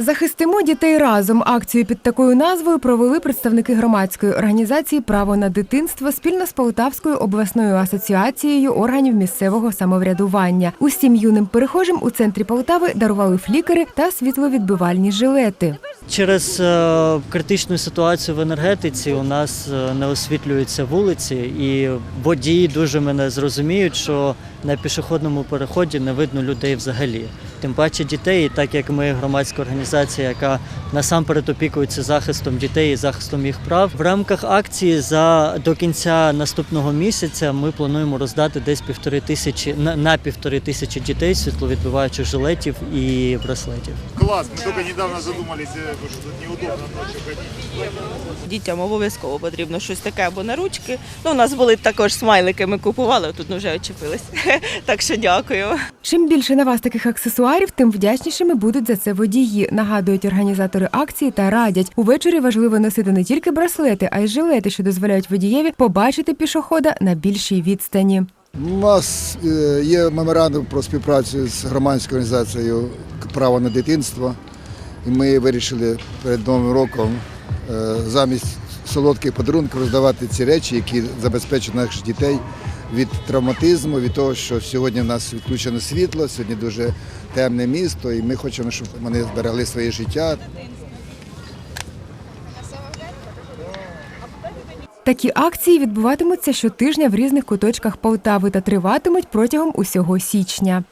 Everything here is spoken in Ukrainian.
Захистимо дітей разом. Акцію під такою назвою провели представники громадської організації Право на дитинство спільно з Полтавською обласною асоціацією органів місцевого самоврядування. Усім юним перехожим у центрі Полтави дарували флікери та світловідбивальні жилети. Через е, критичну ситуацію в енергетиці у нас е, не освітлюються вулиці, і водії дуже мене зрозуміють, що на пішохідному переході не видно людей взагалі. Тим паче дітей, так як ми громадська організація, яка насамперед опікується захистом дітей і захистом їх прав. В рамках акції за до кінця наступного місяця ми плануємо роздати десь півтори тисячі на, на півтори тисячі дітей світловідбиваючих жилетів і браслетів. Класс, мы только недавно задумались, э, что тут неудобно ночью ходить. Дітям обов'язково потрібно щось таке або на ручки. Ну, у нас були також смайлики, ми купували, тут вже очепились. Так що дякую. Чим більше на вас таких аксесуарів, тим вдячнішими будуть за це водії. Нагадують організатори акції та радять. Увечері важливо носити не тільки браслети, а й жилети, що дозволяють водієві побачити пішохода на більшій відстані. У нас е, є меморандум про співпрацю з громадською організацією Право на дитинство. І ми вирішили перед Новим роком е, замість солодких подарунків роздавати ці речі, які забезпечать наших дітей від травматизму, від того, що сьогодні в нас відключено світло, сьогодні дуже темне місто, і ми хочемо, щоб вони зберегли своє життя, Такі акції відбуватимуться щотижня в різних куточках Полтави та триватимуть протягом усього січня.